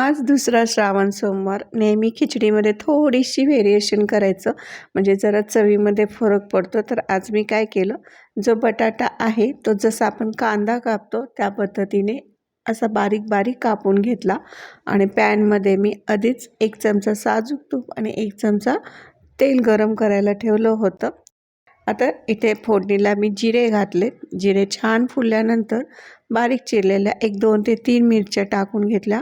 आज दुसरा श्रावण सोमवार. नेहमी खिचडीमध्ये थोडीशी व्हेरिएशन करायचं. म्हणजे जरा चवीमध्ये फरक पडतो. तर आज मी काय केलं? जो बटाटा आहे तो जसा आपण कांदा कापतो त्या पद्धतीने असा बारीक बारीक कापून घेतला. आणि पॅनमध्ये मी आधीच एक चमचा साजूक तूप आणि एक चमचा तेल गरम करायला ठेवलं होतं. आता इथे फोडणीला मी जिरे घातले. जिरे छान फुलल्यानंतर बारीक चिरलेल्या एक दोन ते तीन मिरच्या टाकून घेतल्या.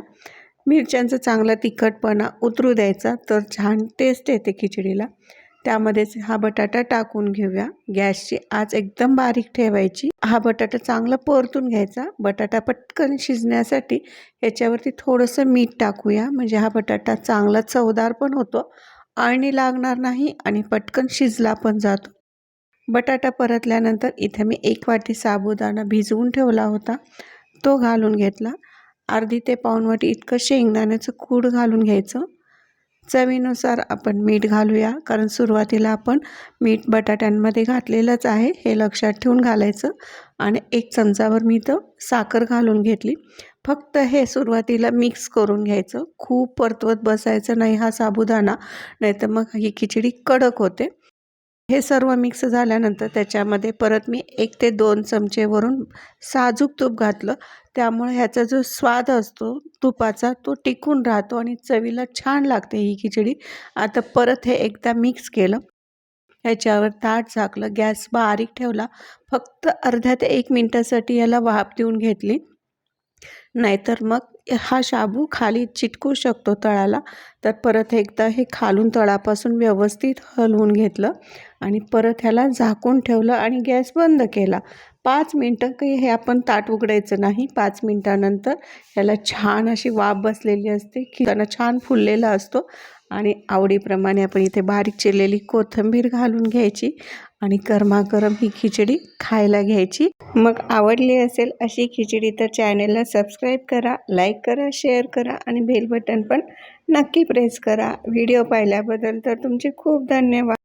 मिरच्यांचा चांगला तिखटपणा उतरू द्यायचा तर छान टेस्ट येते खिचडीला. त्यामध्येच हा बटाटा टाकून घेऊया. गॅसची आज एकदम बारीक ठेवायची. हा बटाटा चांगला परतून घ्यायचा. बटाटा पटकन शिजण्यासाठी ह्याच्यावरती थोडंसं मीठ टाकूया. म्हणजे हा बटाटा चांगला चवदार पण होतो आणि लागणार नाही आणि पटकन शिजला पण जातो. बटाटा परतल्यानंतर इथे मी एक वाटी साबुदाणा भिजवून ठेवला होता. तो घालून घेतला. अर्धी ते पाऊणवट इतकं शेंगदाण्याचं कूड घालून घ्यायचं. चवीनुसार आपण मीठ घालूया कारण सुरुवातीला आपण मीठ बटाट्यांमध्ये घातलेलंच आहे हे लक्षात ठेवून घालायचं. आणि एक चमचावर मी तर साखर घालून घेतली. फक्त हे सुरुवातीला मिक्स करून घ्यायचं. खूप परतवत बसायचं नाही हा साबुदाणा नाहीतर मग ही खिचडी कडक होते. हे सर्व मिक्स झाल्यानंतर त्याच्यामध्ये परत मी एक ते दोन चमचेवरून साजूक तूप घातलं. त्यामुळे ह्याचा जो स्वाद असतो तुपाचा तो टिकून राहतो आणि चवीला छान लागते ही खिचडी. आता परत हे एकदा मिक्स केलं. ह्याच्यावर ताट झाकलं गॅस बारीक ठेवला. फक्त अर्ध्या ते एक मिनटासाठी याला वाफ देऊन घेतली. नाहीतर मग हा शाबू खाली चिटकू शकतो तळाला. तर परत एकदा हे खालून तळापासून व्यवस्थित हलवून घेतलं आणि परत ह्याला झाकून ठेवलं आणि गॅस बंद केला. पाच मिनटं काही हे आपण ताट उघडायचं नाही. पाच मिनटानंतर ह्याला छान अशी वाफ बसलेली असते त्यांना छान फुललेला असतो आणि आवडीप्रमाणे आपण इथे बारीक चिरलेली कोथिंबीर घालून घ्यायची आणि गरमागरम ही खिचडी खायला घ्यायची. मग आवडली असेल अशी खिचडी तर चॅनेलला सबस्क्राईब करा लाईक करा शेअर करा आणि बेल बटन पण नक्की प्रेस करा. व्हिडिओ पाहिल्याबद्दल तर तुमचे खूप धन्यवाद.